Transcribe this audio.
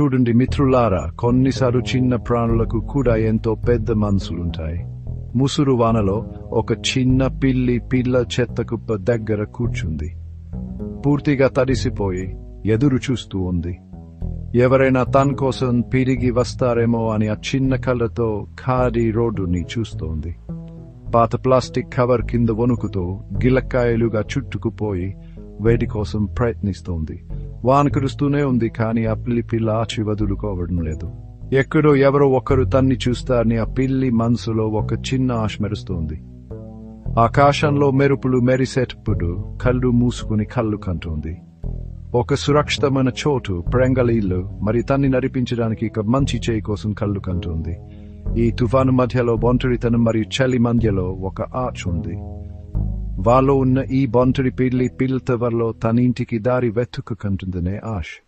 చూడండి మిత్రులారా కొన్నిసార్లు చిన్న ప్రాణులకు కూడా ఎంతో పెద్ద మనసులుంటాయి. ముసురు వానలో ఒక చిన్న పిల్లి పిల్ల చెత్త కుప్ప దగ్గర కూర్చుంది. పూర్తిగా తడిసిపోయి ఎదురు చూస్తూ ఉంది. ఎవరైనా తన కోసం పిరిగి వస్తారేమో అని ఆ చిన్న కళ్ళతో ఖాళీ రోడ్డుని చూస్తోంది. పాత ప్లాస్టిక్ కవర్ కింద వణుకుతో గిలక్కాయలుగా చుట్టుకుపోయి వేడి కోసం ప్రయత్నిస్తోంది. వాన కురుస్తూనే ఉంది కానీ ఆ పిల్లి పిల్ల ఆచి వదులుకోవడం లేదు. ఎక్కడో ఎవరో ఒకరు తన్ని చూస్తారని ఆ పిల్లి మనసులో ఒక చిన్న ఆశ మెరుస్తోంది. ఆకాశంలో మెరుపులు మెరిసేటప్పుడు కళ్ళు మూసుకుని కళ్ళు కంటుంది. ఒక సురక్షితమైన చోటు ప్రంగల మరి తన్ని నడిపించడానికి ఒక మంచి చేయి కోసం కళ్ళు కంటుంది. ఈ తుఫాను మధ్యలో ఒంటరితనం మరియు చలి మధ్యలో ఒక ఆచ్ ఉంది. వాళ్ళు ఉన్న ఈ బొంటరి పిల్లి పిల్లతవర్లో తన ఇంటికి దారి వెతుక్కుంటుందనే ఆశ